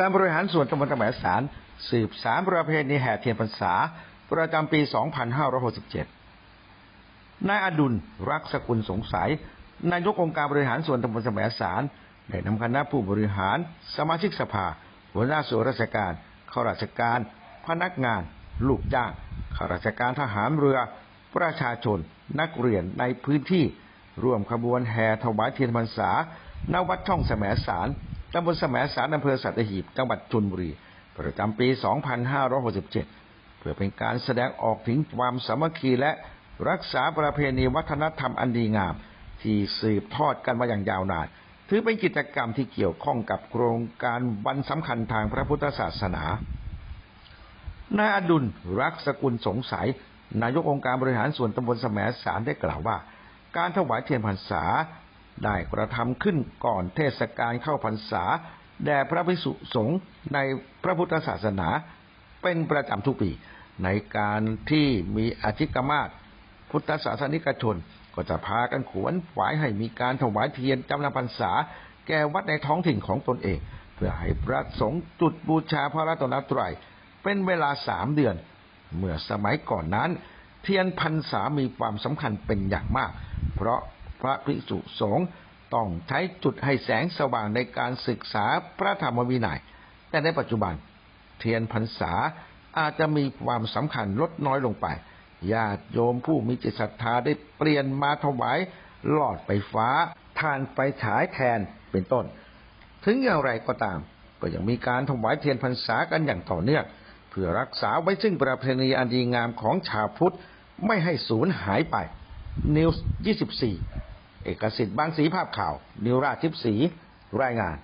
การบริหารส่วนตำบลตะแหมสาร สืบสารประเพณีแห่เทียนพรรษา ประจำปี 2567 นายอดุลรักสกุลสงสัย นายกองค์การบริหารส่วนตำบลตะแหมสารได้นำคณะผู้บริหาร สมาชิกสภา หัวหน้าส่วนราชการข้าราชการ พนักงาน ลูกจ้างข้าราชการทหารเรือ ประชาชน นักเรียนในพื้นที่ ร่วมขบวนแห่ถวายเทียนพรรษาณวัดช่องแสมสาร ตำบลแสมสารอำเภอสัตหีบ จังหวัดชลบุรี ประจำปี 2567 เพื่อเป็นการแสดงออกถึงความสามัคคีและรักษาประเพณีวัฒนธรรมอันดีงาม ที่สืบทอดกันมาอย่างยาวนาน ถือเป็นกิจกรรมที่เกี่ยวข้องกับโครงการวันสำคัญทางพระพุทธศาสนานายอดุลรักสกุลสงสัย นายกองค์การบริหารส่วนตำบลแสมสารได้กล่าวว่า การถวายเทียนพรรษา ได้กระทำขึ้นก่อนเทศกาลเข้าพรรษา แด่พระภิกษุสงฆ์ในพระพุทธศาสนาเป็นประจำทุกปี ในการที่มีอธิกมาศพุทธศาสนิกชน ก็จะพากันขวนขวายให้มีการถวายเทียนจำนำพรรษา แก่วัดในท้องถิ่นของตนเอง เพื่อให้พระสงฆ์จุดบูชาพระรัตนตรัยเป็นเวลาสามเดือน เมื่อสมัยก่อนนั้น เทียนพรรษามีความสำคัญเป็นอย่างมาก เพราะ พระภิกษุสงฆ์ต้องใช้จุดให้แสงสว่างในการศึกษาพระธรรมวินัย แต่ในปัจจุบันเทียนพรรษาอาจจะมีความสำคัญลดน้อยลงไป ญาติโยมผู้มีจิตศรัทธาได้เปลี่ยนมาถวายหลอดไฟฟ้า ทานไฟฉายแทนเป็นต้น ถึงอย่างไรก็ตาม ก็ยังมีการถวายเทียนพรรษากันอย่างต่อเนื่องเพื่อรักษาไว้ซึ่งประเพณีอันดีงามของชาวพุทธไม่ให้สูญหายไปนิวส์24 เอกสิทธิ์บางสีภาพข่าว นิวราชทิพสีรายงาน